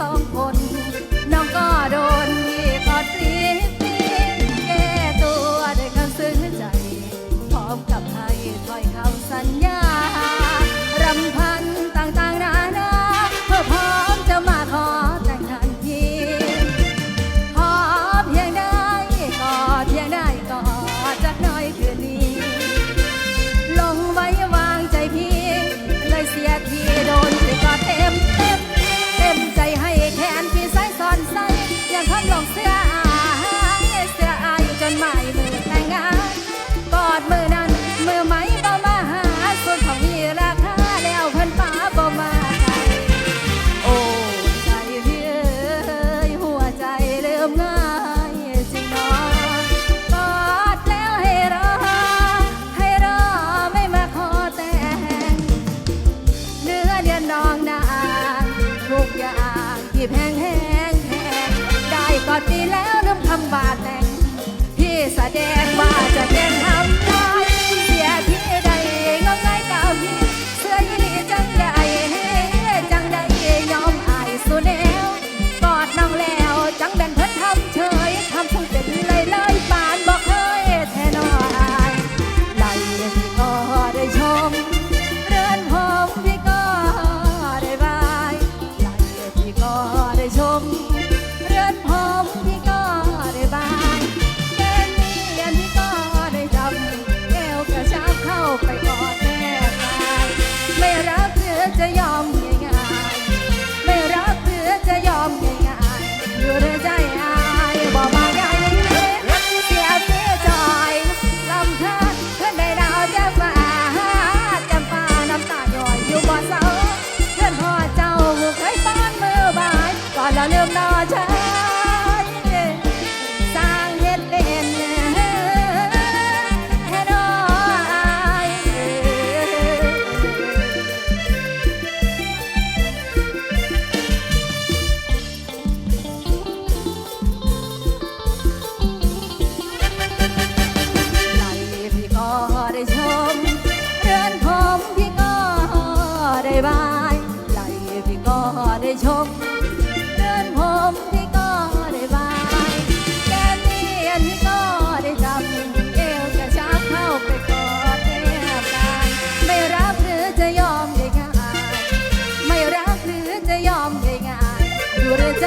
some one. เรียนน้องนางทุกอย่างที่แพงแห้ง ได้ชม เรือนผมพี่ก็ได้บายไหลพี่ก็ได้ชม เรือนผมพี่ก็ได้บายแก้มเนียนพี่ก็ได้จำเอวกระชากเข้าไปกอดแนบกายไม่รักหรือจะยอมได้ง่ายไม่รักหรือจะยอมได้ง่ายอยู่หรือใจ